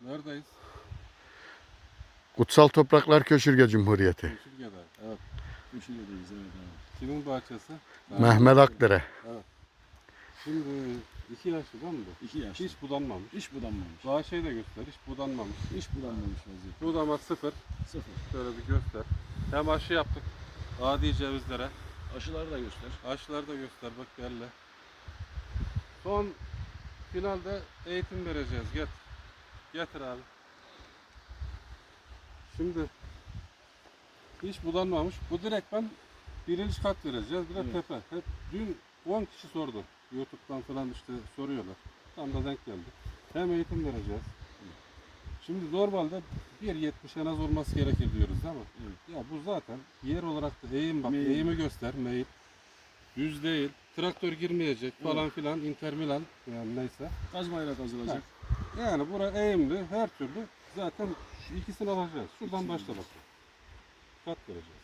Neredeyiz? Kutsal Topraklar Köşürge Cumhuriyeti. Yeşilge'de. Evet. Köşedeyiz evet abi. Kimin bahçesi? Mehmet Akdere. Şimdi iki yaşlı değil mi bu? İki yaş. Hiç budanmamış. İş budanmamış. Daha şey de göster. Hiç budanmamış. İş budanmamış vaziyette. Budama sıfır. Sıfır. Şöyle bir göster. Hem aşı yaptık. Adi cevizlere. Aşıları da göster. Aşıları da göster bak gelle. Son finalde eğitim vereceğiz. Get. Getir abi. Şimdi hiç budanmamış. Bu direkt ben birinci kat vereceğiz. Bir de Evet. tepe. Hep dün 10 kişi sordu. Youtube'dan falan işte soruyorlar. Tam da denk geldi. Hem eğitim vereceğiz. Şimdi normalde 1.70 en az olması gerekir diyoruz değil mi? Evet. Ya bu zaten yer olarak da eğim bak Meyil. eğimi göster meyil. Düz değil. Traktör girmeyecek falan filan Inter Milan yani neyse. Kazmayla kazılacak. Yani bura eğimli her türlü zaten şu ikisini alacağız. Şuradan başla bak. Kat vereceğiz.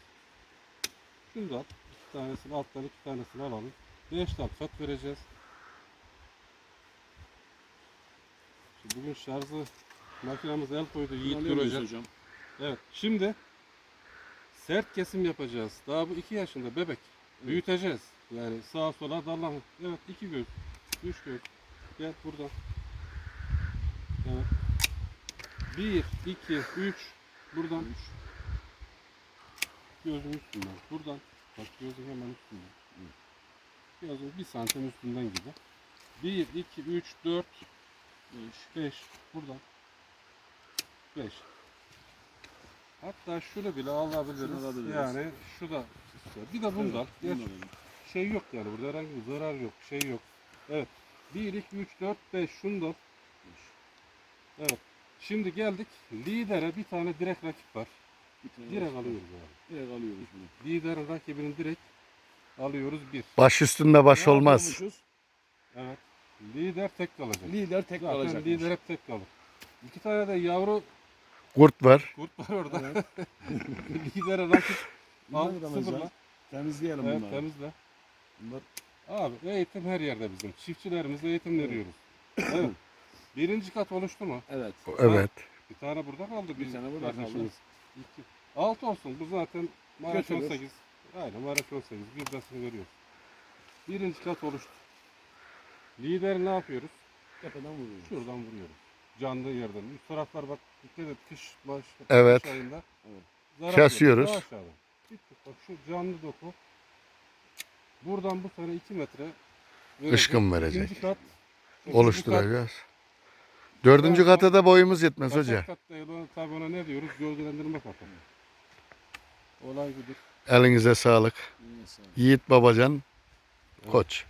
Şunu da al. İki tanesini alttan iki tanesini alalım. Beş dal kat vereceğiz. Şimdi bugün şarjı makinamız el koydu Yiğit görecek. hocam? Evet. Şimdi sert kesim yapacağız. Daha bu iki yaşında bebek. Büyüteceğiz. Yani sağa sola dallan. Evet iki göz. Üç göz. Gel buradan. 1, 2, 3. Buradan. Üç. Gözün üstünden. Buradan. Bak gözün hemen üstünden. Gözün bir santim üstünden gibi. 1, 2, 3, 4, 5. 5. Buradan. 5. Hatta şunu bile alabiliriz. Alabiliriz. Yani şu da. Bir de bundan. Evet, şey yok yani burada herhangi bir zarar yok. Şey yok. Evet. 1, 2, 3, 4, 5. Şunu da. Evet. Şimdi geldik lidere bir tane direkt rakip var. Bir tane Direkt var. alıyoruz yani. Direkt alıyoruz bunu. Liderin rakibini direkt alıyoruz bir. Baş üstünde baş Ne olmaz. yapıyormuşuz? Evet. Lider tek kalacak. Lider tek Zaten kalacak. lider hep tek kalır. İki tane de yavru Kurt var. kurt var orada. Evet. Lidere rakip al Bunları da sıfırla. Temizleyelim Evet bunları. temizle. Bunlar Abi eğitim her yerde bizim. Çiftçilerimize eğitim veriyoruz. evet. Birinci kat oluştu mu? Evet. Evet. Bir tane burada kaldı. Bir tane burada. İki. Altı olsun. Bu zaten Maraş Götürür. 18. Aynen Maraş 18. Bir dasını veriyoruz. Birinci kat oluştu. Lideri ne yapıyoruz? Tepeden vuruyoruz. Şuradan vuruyoruz. Canlı yerden. Üst taraflar bak dikkat et kış baş Evet. kış ayında. Evet. zarar Kesiyoruz. yok. Daha. Bittik. Bak şu canlı doku. Buradan bu sene 2 metre verecek. Işkın verecek. İkinci kat üçüncü Oluşturacağız. Dördüncü kata da boyumuz yetmez hoca. kaçak kat değil, ona- tabii ona ne diyoruz? Gölgelendirme katı. Olay budur. Elinize sağlık. Yiğit Babacan Koç.